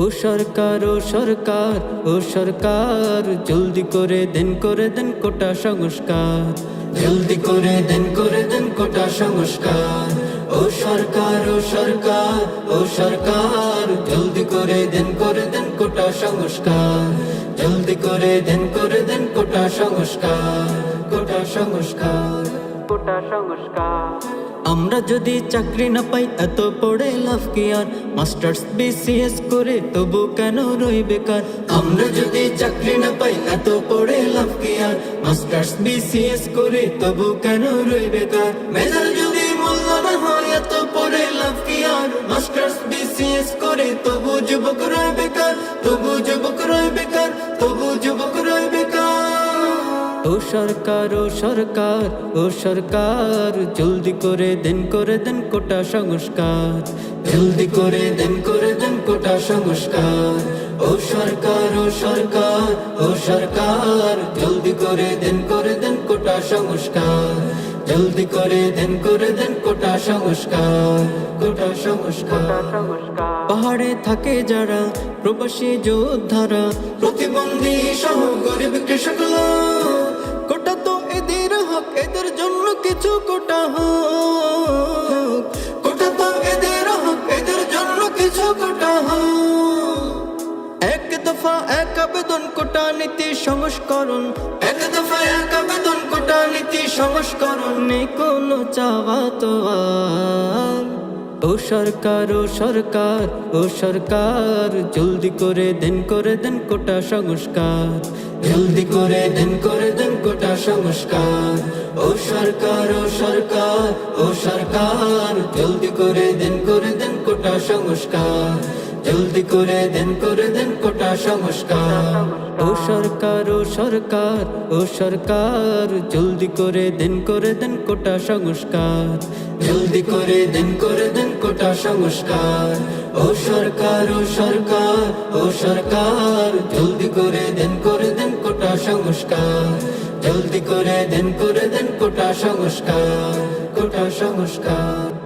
ও সরকার ও সরকার ও সরকার, জলদি করে দেন করে দেন কোটা সংস্কার। জলদি করে দেন করে দেন কোটা সংস্কার। ও সরকার ও সরকার ও সরকার, জলদি করে দেন করে দেন কোটা সংস্কার। জলদি করে দেন করে দেন কোটা সংস্কার। কোটা সংস্কার কোটা সংস্কার। আমরা যদি চাকরি না পাই, এত পড়ে লাভ কি আর? মাস্টার্স, বিসিএস করে তবু কেন রই বেকার? আমরা যদি চাকরি না পাই, এত পড়ে লাভ কি আর? মাস্টার্স, বিসিএস করে তবু কেন রই বেকার? মেজার যদি মূল্য না হয়, এত পড়ে লাভ কি আর? মাস্টার্স, বিসিএস করে তবু যুবক রয় বেকার, তবু যুবক রয় সরকার ও সরকার ও সরকার জলদি করে দেন করে দেন কোটা সংস্কার। জলদি করে দেন করে দেন কোটা সংস্কার। ও সরকার ও সরকার ও সরকার জলদি করে দেন করে দেন কোটা সংস্কার। জলদি করে দেন করে দেন কোটা সংস্কার। কোটা সংস্কার। পাহাড়ে থাকে যারা প্রবাসী যোদ্ধারা প্রতিবন্ধী সহ গরিব কৃষক লোক। কোটা তো এদের হক, এদের জন্য কিছু কোটা হোক। কোটা তো এদের হক, এদের জন্য কিছু কোটা হোক। এক দফা এক আবেদন, কোটা নীতি সংস্করণ। এক দফা এক আবেদন, কোটা নীতি সংস্করণ, নেই কোনো চাওয়া তো আর ও সরকার ও সরকার ও সরকার, জলদি করে দেন করে দেন কোটা সংস্কার। জলদি করে দেন করে দেন কোটা সংস্কার। ও সরকার ও সরকার ও সরকার, জলদি করে দেন করে দেন কোটা সংস্কার। জলদি করে দেন করে দেন কোটা সংস্কার। ও সরকার ও সরকার ও সরকার, জলদি করে দেন করে দেন কোটা সংস্কার। জলদি করে দেন করে দেন কোটা সংস্কার। ও সরকার ও সরকার ও সরকার, জলদি করে দেন করে দেন কোটা সংস্কার। জলদি করে দেন করে দেন কোটা সংস্কার কোটা সংস্কার।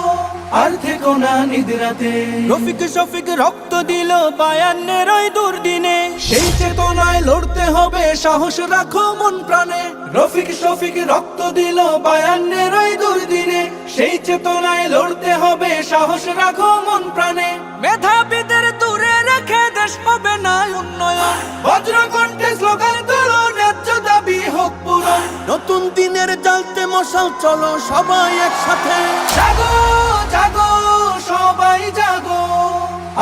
আর থেকো না নিদ্রাতে। রফিক শফিক রক্ত দিল বায়ান্নের ওই দুর্দিনে। সেই চেতনায় লড়তে হবে সাহস রাখো মন প্রাণে। রফিক শফিক রক্ত দিল বায়ান্নের ওই দুর্দিনে। সেই চেতনায় লড়তে হবে সাহস রাখো মন প্রাণে। মেধাবীদের দূরে রেখে দেশ হবে না উন্নয়ন। নতুন দিনের জ্বালতে মশাল চলো সবাই একসাথে। জাগো জাগো সবাই জাগো।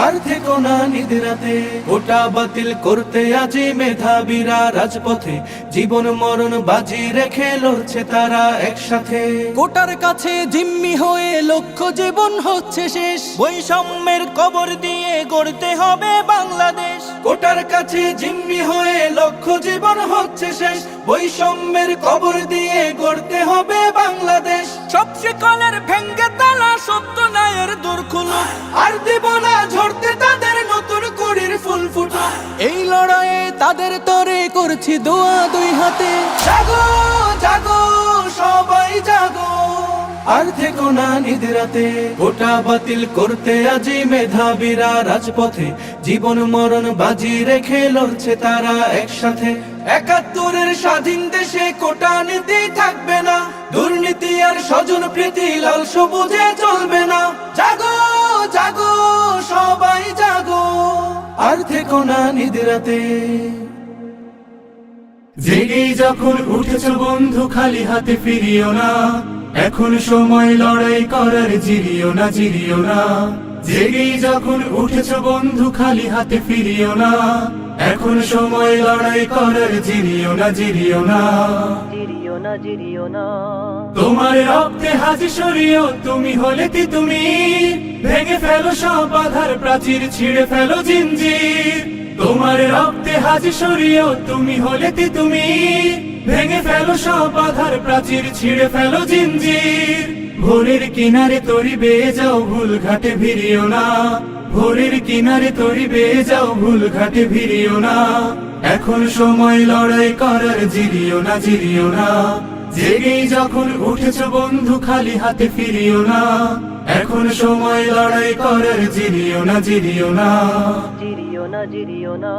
আর থেকো না নিদ্রাতে ওটা বাতিল করতে আজি মেধাবীরা রাজপথে। জীবন মরণ বাজি রেখে লড়ছে তারা একসাথে। কোটার কাছে জিম্মি হয়ে লক্ষ্য জীবন হচ্ছে শেষ। বৈষম্যের কবর দিয়ে গড়তে হবে বাংলাদেশ। কোটার কাছে জিম্মি হয়ে লক্ষ্য জীবন হচ্ছে শেষ। বৈষম্যের কবর দিয়ে গড়তে হবে বাংলাদেশ। সব শিকলের ভেঙ্গে তালা সত্য ন্যায়ের দূর খুলো। আর দেব না ঝরতে তাদের নতুন করির ফুল ফুটো। এই লড়াইয়ে তাদের তরে করছি দোয়া দুই হাতে। জাগো জাগো সবাই জাগো। আর থেকো না নিদ্রাতে গোটা বাতিল করতে আজি মেধাবীরা রাজপথে। জীবন মরণ বাজি রেখে লড়ছে তারা একসাথে। একাত্তরের স্বাধীন দেশে কোটা নীতি থাকবে না। দুর্নীতি আর স্বজন প্রীতি লাল সবুজে চলবে না। জাগো জাগো, সবাই জাগো। আর থেকো না নিদ্রাতে জেগেই যখন উঠেছ বন্ধু, খালি হাতে ফিরিও না। এখন সময় লড়াই করার জিরিও না জিরিও না। জেগেই যখন উঠেছ বন্ধু, খালি হাতে ফিরিও না। এখন সময় লড়াই করার জিরিও না জিরিও না। জিরিও না জিরিও না। তোমার রক্তে হাজি সরিও তুমি হলে তি তুমি? ভেঙে ফেলো সব বাধার প্রাচীর ছিঁড়ে ফেলো জিঞ্জির তোমার রক্তে হাজি সরিয়ে তুমি হলে তি তুমি? ভেঙে ফেলো সব বাধার প্রাচীর ছিঁড়ে ফেলো জিঞ্জির ভোরের কিনারে তরি বেয়ে যাও ভুল ঘাটে ভিড়িও না। ভোরের কিনারে তরি বেয়ে যাও ভুল ঘাটে ভিড়িও না। এখন সময় লড়াই করার জিরিও না জিরিও না। জেগেই যখন উঠেছ বন্ধু খালি হাতে ফিরিও না। এখন সময় লড়াই করার জিরিও না জিরিও না। জিরিও না জিরিও না।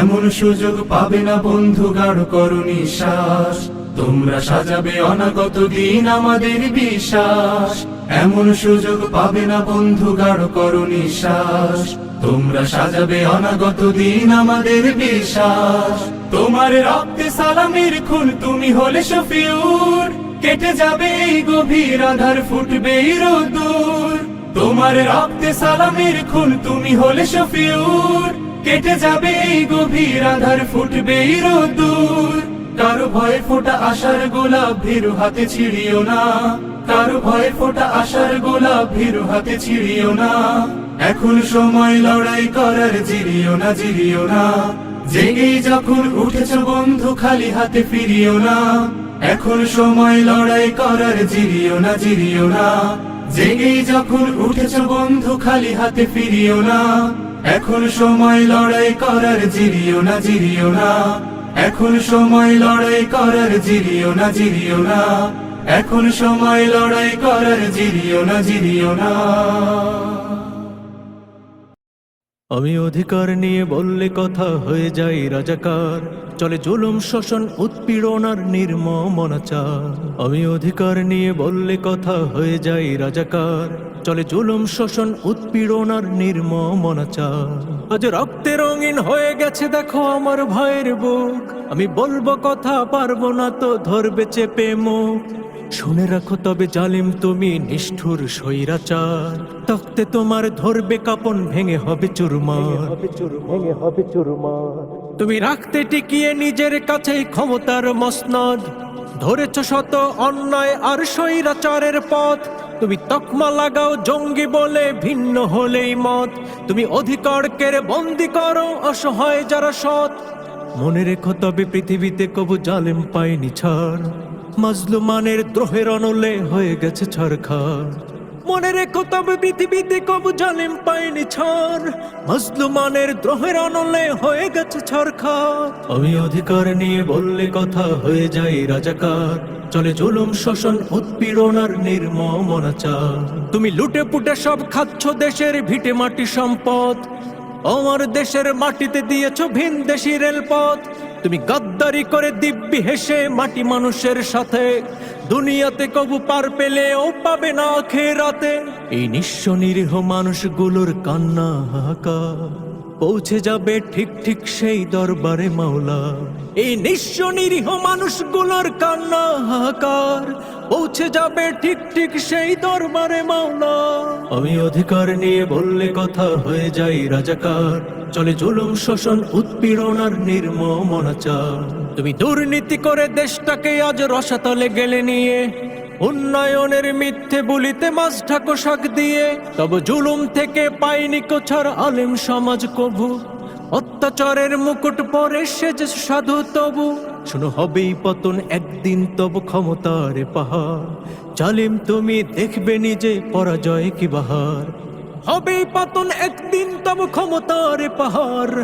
এমন সুযোগ পাবে না বন্ধু গাঢ় করো নিঃশ্বাস। তোমরা সাজাবে অনাগত দিন আমাদের বিশ্বাস। এমন সুযোগ পাবে না বন্ধু গাঢ় করো নিঃশ্বাস। তোমরা সাজাবে অনাগত দিন আমাদের বিশ্বাস। তোমার রক্তে সালামের খুন তুমি হলে শফিউর। কেটে যাবে এই গভীর আধার, ফুটবে রোদ্দুর। তোমার রক্তে সালামের খুন তুমি হলে শফিউর। কেটে যাবে এই গভীর আধার, ফুটবে রোদ্দুর। কারও ভয়ে ফোটা আশার গোলাপ ভীরু হাতে ছিড়িও না? কারও ভয়ে ফোটা আশার গোলাপ ভীরু হাতে ছিড়িও না? এখন সময় লড়াই করার জিরিও না জিরিও না। জেগেই যখন উঠেছ বন্ধু, খালি হাতে ফিরিও না। এখন সময় লড়াই করার জিরিও না জিরিও না। জেগেই যখন উঠেছ বন্ধু, খালি হাতে ফিরিও না। এখন সময় লড়াই করার জিরিও না জিরিও না। এখন সময় লড়াই করার জিরিও না জিরিও না। এখন সময় লড়াই করার জিরিও না জিরিও না। আমি অধিকার নিয়ে বললে কথা হয়ে যাই রাজাকার। চলে জুলুম, শোষণ, উৎপীড়ন আর নির্মমনাচার আমি অধিকার নিয়ে বললে কথা হয়ে যাই রাজাকার। চলে জুলুম শোষণ উৎপীড়ন আর নির্মমনাচার আজ রক্তে রঙিন হয়ে গেছে দেখো আমার ভাইয়ের বুক। আমি বলব কথা পারব না তো ধরবে চেপে মুখ। শুনে রাখো তবে জালিম তুমি নিষ্ঠুর স্বৈরাচার। তক্তে তোমার ধরবে কাপন ভেঙে হবে চুরমা ভেঙে হবে চুরমার। তুমি রাখতে টিকিয়ে নিজের কাছেই ক্ষমতার মসনদ। ধরেছ শত অন্যায় আর স্বৈরাচারের পথ। তুমি তকমা লাগাও, জঙ্গি বলে ভিন্ন হলেই মত। তুমি অধিকার কেড়ে বন্দি করো, অসহায় যারা সৎ। মনে রেখো তবে পৃথিবীতে কবু জালেম পায়নি ছাড়। মাজলুমানের দ্রোহের অনলে হয়ে গেছে ছরখার মনে রেখো তবে পৃথিবীতে কবু জালিম পায়নি ছাড় মাজলুমানের দ্রোহের অনলে হয়ে গেছে ছরখার। আমি অধিকার নিয়ে বললে কথা হয়ে যাই রাজাকার। চলে জুলুম শোষণ উৎপীড়ন আর নির্মমনাচার তুমি লুটে পুটে সব খাচ্ছ দেশের ভিটে মাটি সম্পদ। আমার দেশের মাটিতে দিয়েছ ভিন দেশি রেলপথ। তুমি গাদ্দারি করে দিব্যি হেসে মাটি মানুষের সাথে। দুনিয়াতে কবু পার পেলে ও পাবে না খেরাতে এই নিঃস্ব নিরীহ মানুষগুলোর কান্না, হাহাকার। পৌঁছে যাবে ঠিক ঠিক সেই দরবারে মাওলা। এই নিঃস্ব নিরীহ মানুষগুলোর কান্না, হাহাকার। পৌঁছে যাবে ঠিক ঠিক সেই দরবারে মাওলা। আমি অধিকার নিয়ে বললে কথা হয়ে যাই রাজাকার। চলে জুলুম, শোষণ, উৎপীড়ন আর নির্মমনাচার তুমি দুর্নীতি করে দেশটাকে আজ রসাতলে গেলে নিয়ে, উন্নয়নের মিথ্যে বলিতে মাছ ঢাকো শাক দিয়ে, তবে জুলুম থেকে পাইনি কোছার আলেম সমাজ কভু অত্যাচারের মুকুট পরে সেজে সাধু তবু। শুনো, হবেই পতন একদিন, তবু ক্ষমতার পাহাড়। জালিম তুমি দেখবে নিজে, পরাজয় কি বাহার। হবে পতন একদিন তবু ক্ষমতার পাহাড়।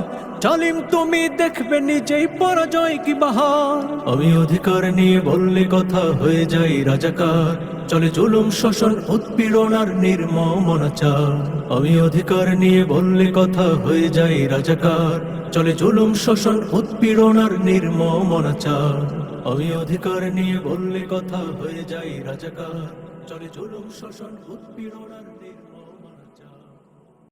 জালিম, তুমি দেখবে নিজেই পরাজয় কি বাহার। আমি অধিকার নিয়ে বললে কথা হয়ে যাই রাজাকার। চলে জুলুম, শোষণ, উৎপীড়ন আর নির্মমনাচার আমি অধিকার নিয়ে বললে কথা হয়ে যাই রাজাকার। চলে জুলুম, শোষণ, উৎপীড়ন আর নির্মমনাচার আমি অধিকার নিয়ে বললে কথা হয়ে যাই রাজাকার। চলে জুলুম, শোষণ, উৎপীড়ন আর নির্মম